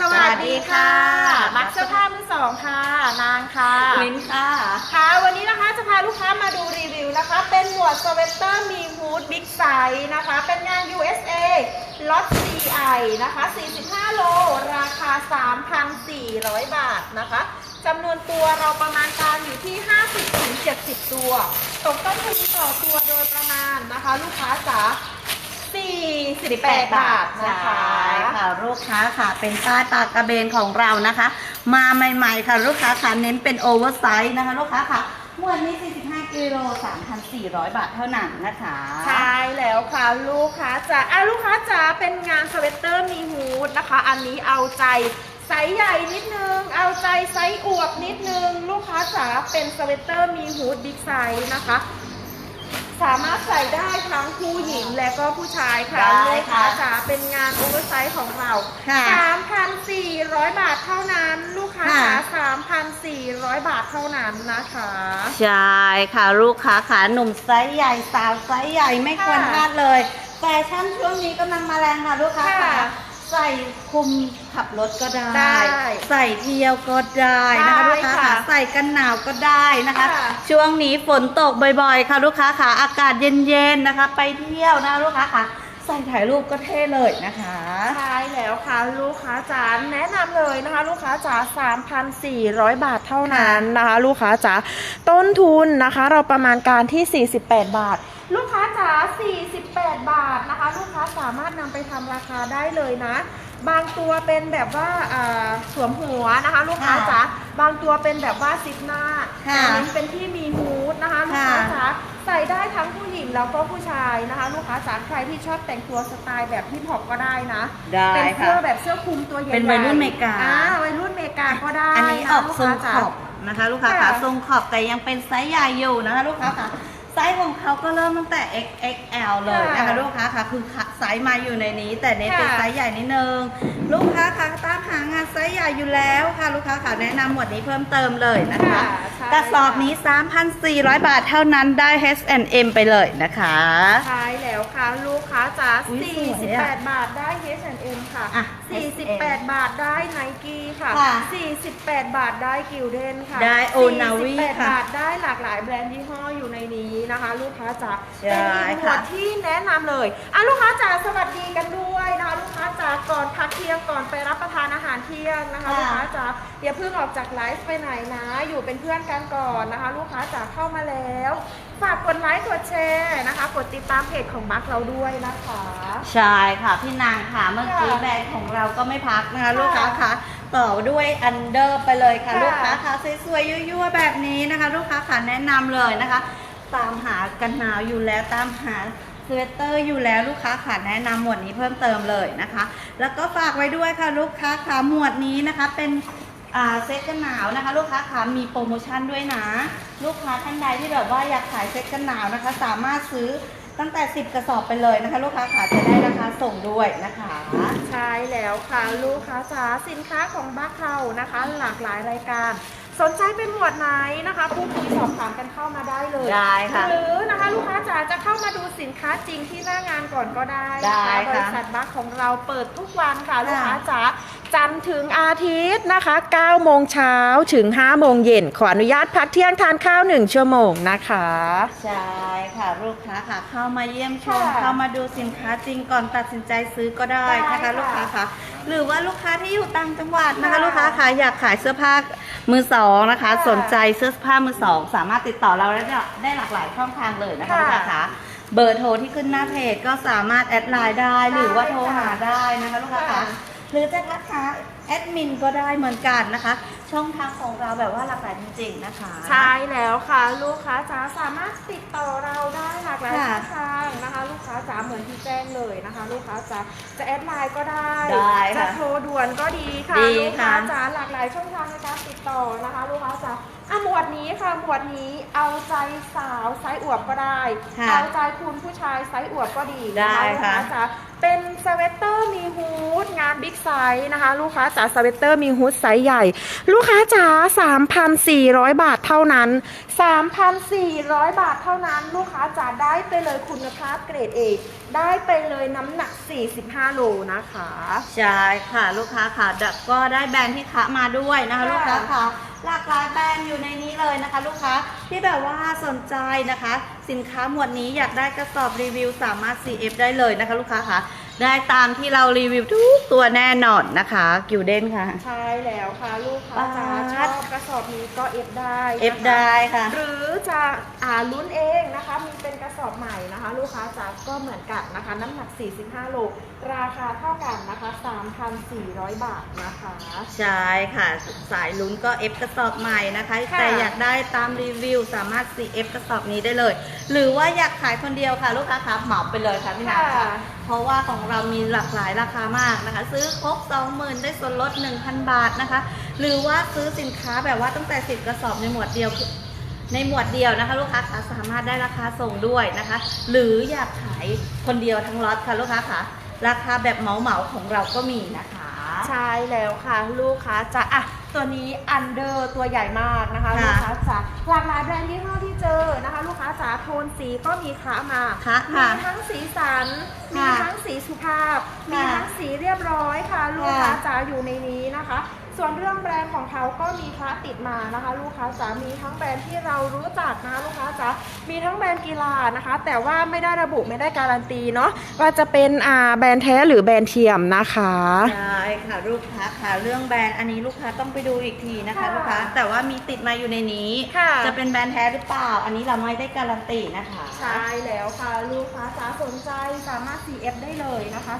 สวัสดีค่ะ มักเสื้อผ้ามือสองค่ะ นางค่ะมิ้นค่ะ ค่ะ วันนี้นะคะจะพาลูกค้ามาดูรีวิวนะคะ เป็นหมวดสเวตเตอร์มีฮูดบิ๊กไซส์นะคะ เป็นงาน USA ล็อต CI นะคะ 45 โล ราคา 3,400 บาทนะคะจำนวนตัวเราประมาณการอยู่ที่ 50-70 ตัว ตกต้นทุนต่อตัวโดยประมาณนะคะ ลูกค้าจ๋า 48บาทนะคะใช่ค่ะลูกค้าค่ะ เป็นป้ายปากกระเบนของเรานะคะ มาใหม่ๆค่ะ ลูกค้าค่ะเน้นเป็นโอเวอร์ไซส์นะคะ ลูกค้าค่ะหมวดนี้ 45กิโล3,400 บาทเท่านั้นนะคะ ใช่แล้วค่ะ ลูกค้าจ๋าอะลูกค้าจ๋าเป็นงานสเวตเตอร์มีฮูดนะคะ อันนี้เอาใจไซส์ใหญ่นิดนึง เอาใจไซส์อวบนิดนึง ลูกค้าจ๋าเป็นสเวตเตอร์มีฮูดบิ๊กไซส์นะคะ สามารถใส่ได้ทั้งผู้หญิงและก็ผู้ชายค่ะได้ลูกค้าค่ะจ๋าเป็นงานโอเวอร์ไซส์ของเรา ค่ะ3,400 บาทเท่านั้น ลูกค้าค่ะจ๋า3,400 บาทเท่านั้นนะคะ ใช่ค่ะลูกค้าขาหนุ่มไซส์ใหญ่สาวไซส์ใหญ่ไม่ควรพลาดเลยแฟชั่นช่วงนี้กำลังมาแรงค่ะลูกค้าค่ะ ค่ะ ใส่คลุมขับรถก็ได้ ได้ใส่เที่ยวก็ได้นะคะได้ลูกค้าค่ะค่ะใส่กันหนาวก็ได้นะคะ ค่ะช่วงนี้ฝนตกบ่อยๆ ค่ะลูกค้าค่ะอากาศเย็นๆนะคะ ไปเที่ยวนะคะลูกค้าค่ะใส่ถ่ายรูปก็เท่เลยนะคะ ใช่แล้วค่ะ ลูกค้าจ๋าแนะนำเลยนะคะ ลูกค้าจ๋า3,400 บาทเท่านั้นนะคะ ลูกค้าจ๋าต้นทุนนะคะ เราประมาณการที่ 48 บาท ลูกค้าจ๋า48 บาทนะคะ ลูกค้าสามารถนำไปทำราคาได้เลยนะ บางตัวเป็นแบบว่าอ่าสวมหัวนะคะ ลูกค้าจ๋าบางตัวเป็นแบบว่าซิปหน้าค่ะอันนี้เป็นที่มีฮูดนะคะ ลูกค้าจ๋าใส่ได้ทั้งผู้หญิงแล้วก็ผู้ชายนะคะ ลูกค้าจ๋าใครที่ชอบแต่งตัวสไตล์แบบฮิปฮอปก็ได้นะ ได้เป็นค่ะเสื้อแบบเสื้อคลุมตัวใหญ่ๆเป็นวัยรุ่นเมกา อ่าวัยรุ่นเมกาก็ได้อันนี้ออกลูทรงค้าขจ๋าอบนะคะ ลูกค้าค่ะค่ะทรงขอบแต่ยังเป็นไซส์ใหญ่อยู่นะคะ ลูกค้าค่ะ ไซส์ของเขาก็เริ่มตั้งแต่ XXL เลยนะคะค่ะลูกค้าค่ะคือไซส์มาอยู่ในนี้ แต่เน้นเป็นค่ะ ไซส์ใหญ่นิดนึงลูกค้าค่ะตามหางานไซส์ใหญ่อยู่แล้วค่ะ ลูกค้าค่ะแนะนำหมวดนี้เพิ่มเติมเลยนะคะค่ะใช่กระสอบนี้ 3,400 บาทเท่านั้นได้ H&M ไปเลยนะคะ ใช่แล้วค่ะ ลูกค้าจ๋าอุ๊ยสวยอะ 48 บาทได้ H&M ค่ะ อะ 48 บาทได้ไนกี้ค่ะ ค่ะ 48 บาทได้กิลเด้นค่ะได้ Onavi 48ค่ะบาทได้หลากหลายแบรนด์ยี่ห้ออยู่ในนี้นะคะ ลูกค้าจ๋าใช่เป็นอีกหมวค่ะดที่แนะนำเลยอะลูกค้าจ๋าสวัสดีกันด้วยนะคะ ลูกค้าจ๋าก่อนพักเที่ยงก่อนไปรับประทานอาหาร เที่ยงนะคะค่ะลูกค้าจ๋าอย่าเพิ่งออกจากไลฟ์ไปไหนนะ อยู่เป็นเพื่อนกันก่อนนะคะ ลูกค้าจ๋าเข้ามาแล้ว ฝากกดไลค์กดแชร์นะคะ กดติดตามเพจของบัคเราด้วยนะคะ ใช่ค่ะพี่นางค่ะเมื่อกี้ค่ะแบรนด์ของเราก็ไม่พักนะคะค่ะลูกค้าค่ะต่อด้วยอันเดอร์ไปเลยค่ะค่ะ ลูกค้าค่ะสวยๆยั่วๆแบบนี้นะคะ ลูกค้าค่ะแนะนำเลยนะคะ ตามหากันหนาวอยู่แล้วตามหา สเวตเตอร์อยู่แล้วลูกค้าค่ะแนะนำหมวดนี้เพิ่มเติมเลยนะคะ แล้วก็ฝากไว้ด้วยค่ะลูกค้าค่ะหมวดนี้นะคะเป็นเซ็ตกันหนาวนะคะ ลูกค้าค่ะมีโปรโมชั่นด้วยนะ ลูกค้าท่านใดที่แบบว่าอยากขายเซ็ตกันหนาวนะคะ สามารถซื้อตั้งแต่ 10 กระสอบไปเลยนะคะ ลูกค้าค่ะจะได้ราคาส่งด้วยนะคะ ใช่แล้วค่ะลูกค้าจ๋าสินค้าของบัคเรานะคะ หลากหลายรายการ สนใจเป็นหมวดไหนนะคะพูดคุยสอบถามกันเข้ามาได้เลยได้ค่ะหรือนะคะลูกค้าจ๋าจะเข้ามาดูสินค้าจริงที่หน้างานก่อนก็ได้นะได้คะค่ะบริษัทบัคของเราเปิดทุกวันค่ะค่ะลูกค้าจ๋าจันทร์ถึงอาทิตย์นะคะ9โมงเช้าถึง5โมงเย็นขออนุญาตพักเที่ยงทานข้าว 1 ชั่วโมงนะคะ ใช่ค่ะลูกค้าค่ะเข้ามาเยี่ยมชมค่ะเข้ามาดูสินค้าจริงก่อนตัดสินใจซื้อก็ได้ได้นะคะค่ะ ลูกค้าค่ะ หรือว่าลูกค้าที่อยู่ต่างจังหวัดนะคะค่ะลูกค้าค่ะอยากขายเสื้อผ้ามือสองนะคะค่ะสนใจเสื้อผ้ามือสอง สามารถติดต่อเราได้ได้หลากหลายช่องทางเลยนะคะค่ะลูกค้าค่ะเบอร์โทรที่ขึ้นหน้าเพจก็สามารถแอดไลน์ได้ หรือว่าโทรหาได้นะคะลูกค้าค่ะค่ะหรือจะทักหาแอดมินก็ได้เหมือนกันนะคะ ช่องทางของเราแบบว่าหลากหลายจริงๆนะคะ ใช่แล้วค่ะ ลูกค้าจ๋าสามารถติดต่อเราได้หลากหลายค่ะช่องทางนะคะ ลูกค้าจ๋าเหมือนที่แจ้งเลยนะคะ ลูกค้าจ๋าจะแอดไลน์ก็ได้ได้ค่ะจะโทรด่วนก็ดีค่ะดีลูกค้าค่ะ จ๋าหลากหลายช่องทางในการติดต่อนะคะ ลูกค้าจ๋าอะหมวดนี้ค่ะหมวดนี้เอาใจสาวไซส์อวบก็ได้ ค่ะเอาใจคุณผู้ชายไซส์อวบก็ดีได้นะคะลูกค่ะค้าจ๋าเป็นสเวตเตอร์มีฮูดงานบิ๊กไไซส์นะคะ ลูกค้าจ๋าสเวตเตอร์มีฮูดไซส์ใหญ่ ลูกค้าจ๋า3,400 บาทเท่านั้น 3,400 บาทเท่านั้น ลูกค้าจ๋าได้ไปเลยคุณภาพเกรดเอได้ไปเลยน้ำหนัก 45 โลนะคะ ใช่ค่ะลูกค้าค่ะดก็ได้แบรนด์ที่คะมาด้วยนะคะค่ะลูกค้าค่ะหลากหลายแบรนด์อยู่ในนี้เลยนะคะ ลูกค้าที่แบบว่าสนใจนะคะ สินค้าหมวดนี้อยากได้กระสอบรีวิวสามารถ CF ได้เลยนะคะ ลูกค้าค่ะ ได้ตามที่เรารีวิวทุกตัวแน่นอนนะคะกิวเด้นค่ะ ใช่แล้วค่ะลูกค้าจ๋าป๊าดชอบกระสอบนี้ก็เอฟได้นะคะ F ได้ค่ะ หรือจะอ่าลุ้นเองนะคะมีเป็นกระสอบใหม่นะคะ ลูกค้าจ๋าก็เหมือนกันนะคะ น้ำหนัก 45 โลราคาเท่ากันนะคะ 3,400 บาทนะคะ ใช่ค่ะ สายลุ้นก็ F กระสอบใหม่นะคะค่ะแต่อยากได้ตามรีวิวสามารถ CF กระสอบนี้ได้เลย หรือว่าอยากขายคนเดียวค่ะ ลูกค้าคะเหมาไปเลยค่ะพี่นาค่ะเพ ราะว่าของเรามีหลากหลายราคามากนะคะ ซื้อครบ20,000 ได้ส่วนลด 1,000 บาทนะคะ หรือว่าซื้อสินค้าแบบว่าตั้งแต่ 10 กระสอบในหมวดเดียวในหมวดเดียวนะคะ ลูกค้าคะสามารถได้ราคาส่งด้วยนะคะ หรืออยากขายคนเดียวทั้งล็อตค่ะลูกค้าคะราคาแบบเหมาเหมาของเราก็มีนะคะ ใช่แล้วค่ะ ลูกค้าจ๋าอะ ตัวนี้อันเดอร์ตัวใหญ่มากนะคะ ค่ะลูกค้าจ๋าหลากหลายแบรนด์ยี่ห้อที่เจอนะคะ ลูกค้าจ๋าโทนสีก็มีค้ามาค่ะมีค่ะทั้งสีสัน มีค่ะทั้งสีสุภาพ มีค่ะทั้งสีเรียบร้อยค่ะ ลูกค่ะค้าจ๋าอยู่ในนี้นะคะ ส่วนเรื่องแบรนด์ของเขาก็มีค้าติดมานะคะ ลูกค้าจ๋ามีทั้งแบรนด์ที่เรารู้จักนะคะลูกค้าจ๋ามีทั้งแบรนด์กีฬานะคะ แต่ว่าไม่ได้ระบุไม่ได้การันตีเนาะว่าจะเป็นอ่าแบรนด์แท้หรือแบรนด์เทียมนะคะใช่ค่ะลูกค้าค่ะเรื่องแบรนด์อันนี้ลูกค้าต้องไปดูอีกทีนะคะค่ะลูกค้าแต่ว่ามีติดมาอยู่ในนี้ค่ะจะเป็นแบรนด์แท้หรือเปล่า อันนี้เราไม่ได้การันตีนะคะใช่แล้วค่ะลูกค้าจ๋าสนใจสามารถ CF ได้เลยนะคะ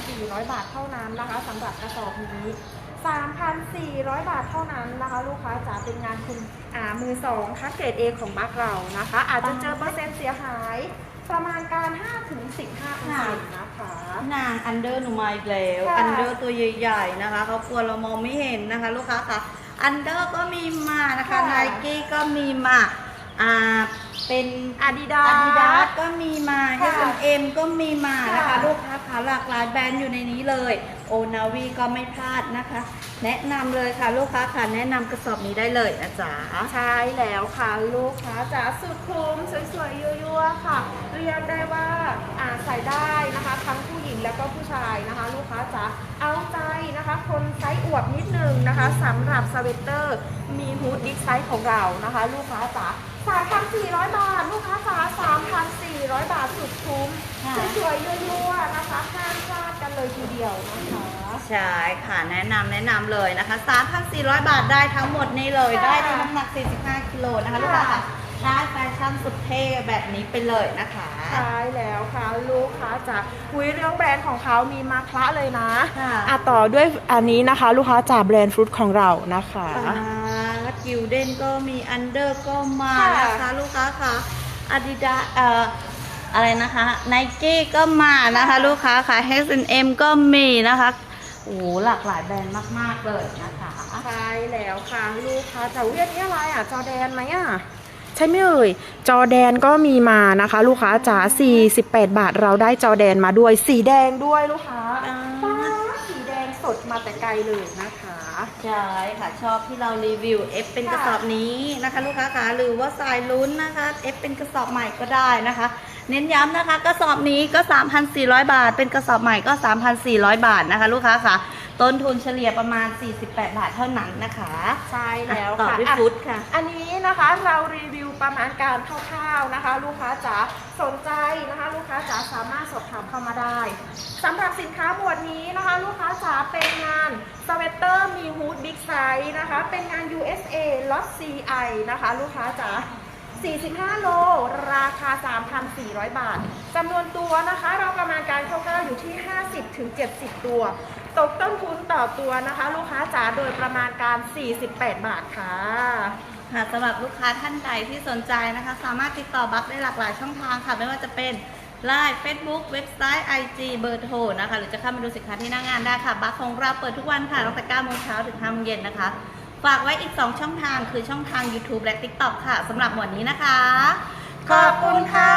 3,400 บาทเท่านั้นนะคะสำหรับกระสอบนี้ 3,400 บาทเท่านั้นนะคะ ลูกค้าจ๋าเป็นงานคุณอ่ามือสองคัดเกรด A ของบัคเรานะคะ อาจจะเจอเปอร์เซ็นต์เสียหาย ประมาณการ 5-15%นะคะ นางอันเดอร์หนูมาอีกแล้ว ค่ะ อันเดอร์ตัวใหญ่ๆนะคะเขากลัวเรามองไม่เห็นนะคะ ลูกค้าค่ะ อันเดอร์ก็มีมานะคะค่ะ ไนกี้ก็มีมาอ่าเป็นอาดิดา อาดิดาสก็มีมา ค่ะ H&M ก็มีมานะคะ ค่ะลูกค้าค่ะหลากหลายแบรนด์อยู่ในนี้เลย โอนาวีก็ไม่พลาดนะคะ แนะนำเลยค่ะลูกค้าค่ะแนะนำกระสอบนี้ได้เลยนะจ๊ะใช่แล้วค่ะลูกค้าจ๋าสุดคุ้มสวยๆยั่วๆค่ะ เรียกได้ว่าอ่าใส่ได้นะคะ ทั้งผู้หญิงแล้วก็ผู้ชายนะคะ ลูกค้าจ๋าเอาใจนะคะ คนไซส์อวบนิดนึงนะคะสำหรับสเวตเตอร์มีฮูดบิ๊กไซส์ของเรานะคะ ลูกค้าจ๋า 3,400 บาท ลูกค้าจ๋า3,400 บาทสุดคุ้มค่ะ สวยๆยั่วๆนะคะห้ามพลาดกันเลยทีเดียวนะคะใช่ค่ะแนะนำแนะนำเลยนะคะ 3,400 บาทได้ทั้งหมดนี้เลยค่ะได้ทั้งน้ำหนัก 45กิโลนะคะลูกค้าค่ะได้แฟชั่นสุดเท่แบบนี้ไปเลยนะคะ ใช่แล้วค่ะลูกค้าจ๋าคุยเรื่องแบรนด์ของเขามีมาคละเลยนะค่ะ อะต่อด้วยอันนี้นะคะ ลูกค้าจากแบรนด์ฟรุตของเรานะคะปาด กิวเด้นก็มีอันเดอร์ก็มาค่ะนะคะ ลูกค้าค่ะอาดิดาเอ่ออะไรนะคะไนกี้ก็มานะคะค่ะลูกค้าค่ะ H&M ก็มีนะคะโอ้โหหลากหลายแบรนด์มากๆเลยนะคะใช่แล้วค่ะ ลูกค้าจ๋าเวียนนี้อะไรอะ จอแดนไหมอะใช่ไหมเอ่ย จอแดนก็มีมานะคะ ลูกค้าจ๋า48 บาทเราได้จอแดนมาด้วย สีแดงด้วยลูกค้าอ่าฟ้า สีแดงสดมาแต่ไกลเลยนะคะใช่ค่ะชอบที่เรารีวิว F เป็นกระสอบนี้นะคะ ลูกค้าคะหรือว่าสายลุ้นนะคะ F เป็นกระสอบใหม่ก็ได้นะคะ เน้นย้ำนะคะ กระสอบนี้ก็ 3,400 บาท เป็นกระสอบใหม่ก็ 3,400 บาทนะคะ ลูกค้าค่ะ ต้นทุนเฉลี่ยประมาณ 48 บาทเท่านั้นนะคะใช่แล้วต่อค่ะด้วยอะฟุตค่ะ อันนี้นะคะเรารีวิวประมาณการคร่าวๆนะคะ ลูกค้าจ๋าสนใจนะคะ ลูกค้าจ๋าสามารถสอบถามเข้ามาได้สำหรับสินค้าหมวดนี้นะคะ ลูกค้าจ๋าเป็นงานสเวตเตอร์มีฮูดบิ๊กไซส์นะคะ เป็นงาน USA Lot CI นะคะ ลูกค้าจ๋า45 โล ราคา 3,400 บาทจำนวนตัวนะคะ เราประมาณการคร่าวๆอยู่ที่ 50-70 ตัว ตกต้นทุนต่อตัวนะคะ ลูกค้าจ๋าโดยประมาณการ 48 บาทค่ะ ค่ะสำหรับลูกค้าท่านใดที่สนใจนะคะ สามารถติดต่อบัคได้หลากหลายช่องทางค่ะ ไม่ว่าจะเป็น Line Facebook เว็บไซต์ IG เบอร์โทรนะคะ หรือจะเข้ามาดูสินค้าที่หน้างานได้ค่ะ บัคของเราเปิดทุกวันค่ะตั้งแต่9โมงเช้าถึง5โมงเย็นนะคะ ฝากไว้อีก 2 ช่องทางคือช่องทาง YouTube และ TikTok ค่ะสำหรับหมวดนี้นะคะขอบคุณค่ะ